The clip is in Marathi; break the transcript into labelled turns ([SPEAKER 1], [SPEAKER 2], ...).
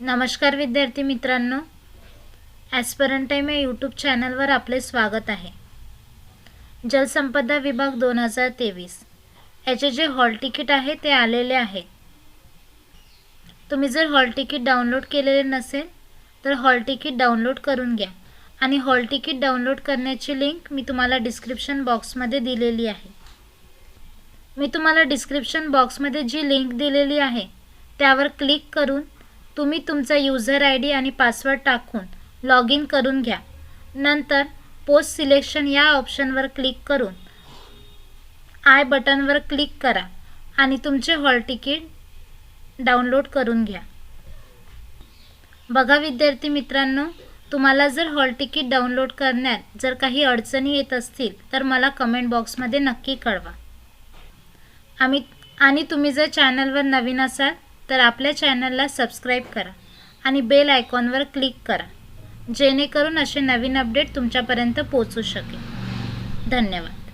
[SPEAKER 1] नमस्कार विद्यार्थी मित्रांनो. ॲस्परंट टाईम या यूट्यूब चॅनलवर आपले स्वागत आहे. जलसंपदा विभाग दोन हजार तेवीस. याचे जे हॉल तिकीट आहे ते आलेले आहे. तुम्ही जर हॉल तिकीट डाउनलोड केलेले नसेल तर हॉल तिकीट डाउनलोड करून घ्या. आणि हॉल तिकीट डाउनलोड करण्याची लिंक मी तुम्हाला डिस्क्रिप्शन बॉक्समध्ये दिलेली आहे. मी तुम्हाला डिस्क्रिप्शन बॉक्समध्ये जी लिंक दिलेली आहे त्यावर क्लिक करून तुम्ही तुमचा यूजर आय डी आणि पासवर्ड टाकून लॉग इन करून घ्या. नंतर पोस्ट सिलेक्शन या ऑप्शनवर क्लिक करून आय बटनवर क्लिक करा आणि तुमचे हॉल तिकीट डाउनलोड करून घ्या. बघा विद्यार्थी मित्रांनो तुम्हाला जर हॉल तिकीट डाउनलोड करण्यात जर काही अडचणी येत असतील तर मला कमेंट बॉक्समध्ये नक्की कळवा. आम्ही आणि तुम्ही जर चॅनलवर नवीन असाल तर आपल्या चॅनलला सबस्क्राईब करा आणि बेल आयकॉनवर क्लिक करा. जेणेकरून असे नवीन अपडेट तुमच्यापर्यंत पोचू शकेल. धन्यवाद.